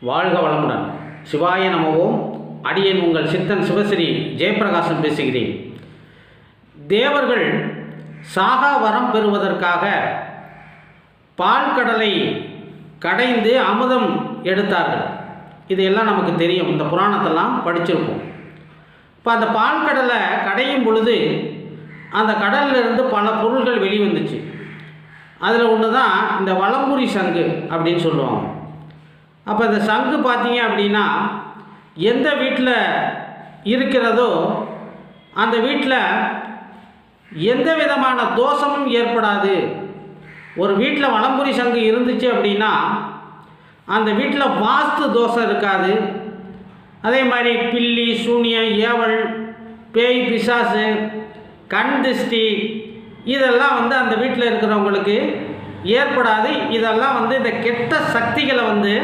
வாழ்க வளமுடன். சிவாய நமவோம் அடியேன் உங்கள் சித்தன் சிவஸ்ரீ ஜெயப்பிரகாசம் பேசுகிறேன். தேவர்கள் சாகா வரம் பெறுவதற்காக பால் கடலை கடைந்து அமுதம் எடுத்தார்கள். இதையெல்லாம் நமக்கு தெரியும். இந்த புராணத்தெல்லாம் படிச்சிருப்போம். இப்போ அந்த பால் கடலை கடையும் பொழுது அந்த கடல்ல இருந்து பல பொருள்கள் வெளிவந்துச்சு. அதில் ஒன்று தான் இந்த வளம்புரி சங்கு அப்படின்னு சொல்லுவாங்க. அப்போ இந்த சங்கு பார்த்தீங்க அப்படின்னா எந்த வீட்டில் இருக்கிறதோ அந்த வீட்டில் எந்த விதமான தோஷமும் ஏற்படாது. ஒரு வீட்டில் வளம்புரி சங்கு இருந்துச்சு அப்படின்னா அந்த வீட்டில் வாஸ்து தோஷம் இருக்காது. அதே மாதிரி பில்லி சூனியம் ஏவல் பேய் பிசாசு கண் திருஷ்டி இதெல்லாம் வந்து அந்த வீட்டில் இருக்கிறவங்களுக்கு ஏற்படாது. இதெல்லாம் வந்து இந்த கெட்ட சக்திகளை வந்து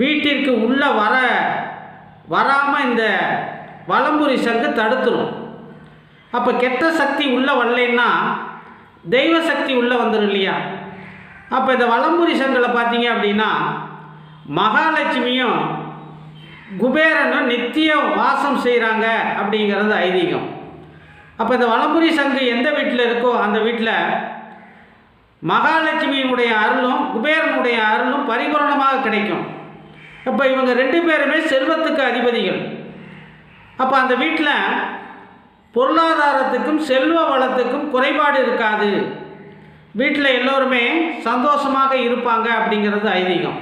வீட்டிற்கு உள்ளே வர வராமல் இந்த வலம்புரி சங்கு தடுத்துரும். அப்போ கெட்ட சக்தி உள்ளே வரலைன்னா தெய்வ சக்தி உள்ளே வந்துடும் இல்லையா? அப்போ இந்த வலம்புரி சங்கில் பார்த்தீங்க அப்படின்னா மகாலட்சுமியும் குபேரனும் நித்தியம் வாசம் செய்கிறாங்க அப்படிங்கிறது ஐதீகம். அப்போ இந்த வலம்புரி சங்கு எந்த வீட்டில் இருக்கோ அந்த வீட்டில் மகாலட்சுமியினுடைய அருளும் குபேரனுடைய அருளும் பரிபூரணமாக கிடைக்கும். அப்போ இவங்க ரெண்டு பேருமே செல்வத்துக்கு அதிபதிகள். அப்போ அந்த வீட்டில் பொருளாதாரத்துக்கும் செல்வ வளத்துக்கும் குறைபாடு இருக்காது. வீட்டில் எல்லோருமே சந்தோஷமாக இருப்பாங்க அப்படிங்கிறது ஐதீகம்.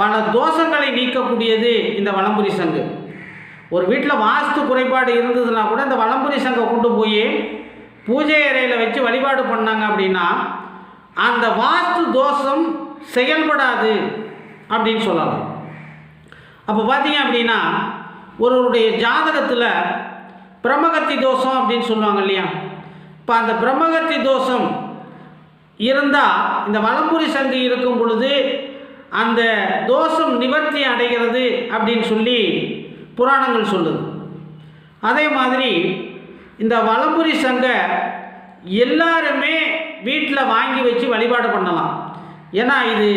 பல தோஷங்களை நீக்கக்கூடியது இந்த வளம்புரி சங்கு. ஒரு வீட்டில் வாஸ்து குறைபாடு இருந்ததுன்னா கூட இந்த வளம்புரி சங்கை கொண்டு போய் பூஜை அறையில் வச்சு வழிபாடு பண்ணாங்க அப்படின்னா அந்த வாஸ்து தோஷம் செயல்படாது அப்படின்னு சொல்லலாம். அப்போ பார்த்தீங்க அப்படின்னா ஒருவருடைய ஜாதகத்தில் பிரம்மகத்தி தோஷம் அப்படின்னு சொல்லுவாங்க இல்லையா? இப்போ அந்த பிரம்மகத்தி தோஷம் இருந்தால் இந்த வலம்புரி சங்கு இருக்கும் பொழுது அந்த தோஷம் நிவர்த்தி அடைகிறது அப்படின்னு சொல்லி புராணங்கள் சொல்லுது. அதே மாதிரி இந்த வலம்புரி சங்கை எல்லாருமே வீட்டில் வாங்கி வச்சு வழிபாடு பண்ணலாம். ஏன்னா இது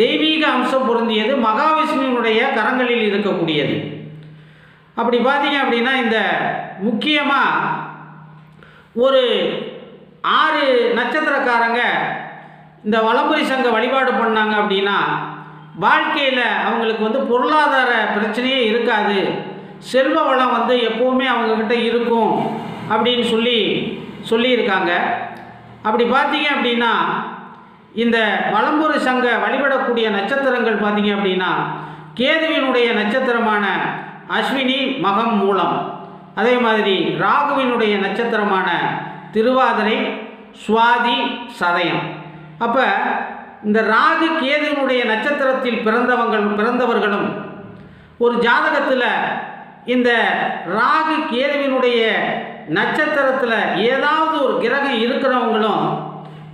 தெய்வீக அம்சம் பொருந்தியது மகாவிஷ்ணுவினுடைய கரங்களில் இருக்கக்கூடியது. அப்படி பார்த்தீங்க அப்படின்னா இந்த முக்கியமாக ஒரு ஆறு நட்சத்திரக்காரங்க இந்த வலம்புரி சங்க வழிபாடு பண்ணாங்க அப்படின்னா வாழ்க்கையில் அவங்களுக்கு வந்து பொருளாதார பிரச்சனையே இருக்காது. செல்வ வளம் வந்து எப்போவுமே அவங்கக்கிட்ட இருக்கும் அப்படின்னு சொல்லி சொல்லியிருக்காங்க. அப்படி பார்த்தீங்க அப்படின்னா இந்த வலம்புரி சங்க வழிபடக்கூடிய நட்சத்திரங்கள் பார்த்தீங்க அப்படின்னா கேதுவினுடைய நட்சத்திரமான அஸ்வினி மகம் மூலம் அதே மாதிரி ராகுவினுடைய நட்சத்திரமான திருவாதிரை சுவாதி சதயம். அப்போ இந்த ராகு கேதுவினுடைய நட்சத்திரத்தில் பிறந்தவங்கள் பிறந்தவர்களும் ஒரு ஜாதகத்தில் இந்த ராகு கேதுவினுடைய நட்சத்திரத்தில் ஏதாவது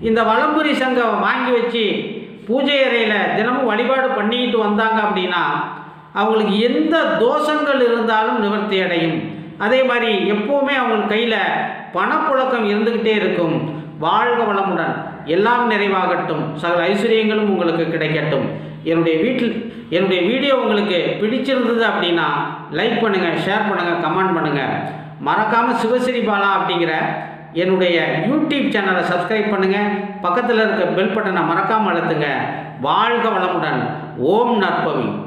இந்த வலம்புரி சங்கம் வாங்கி வச்சு பூஜை அறையில் தினமும் வழிபாடு பண்ணிக்கிட்டு வந்தாங்க அப்படின்னா அவங்களுக்கு எந்த தோஷங்கள் இருந்தாலும் நிவர்த்தி அடையும். அதே மாதிரி எப்போவுமே அவங்க கையில் பணப்புழக்கம் இருந்துக்கிட்டே இருக்கும். வாழ்க வளமுடன். எல்லாம் நிறைவாகட்டும். சகல ஐஸ்வர்யங்களும் உங்களுக்கு கிடைக்கட்டும். என்னுடைய வீட்டில் என்னுடைய வீடியோ உங்களுக்கு பிடிச்சிருந்தது அப்படின்னா லைக் பண்ணுங்கள் ஷேர் பண்ணுங்கள் கமெண்ட் பண்ணுங்கள் மறக்காமல் சிவசிரி பாலா அப்படிங்கிற என்னுடைய யூடியூப் சேனலை சப்ஸ்கிரைப் பண்ணுங்கள் பக்கத்தில் இருக்க பெல் பட்டனை மறக்காமல் அழுத்துங்க. வாழ்க வளமுடன். ஓம் நற்பவி.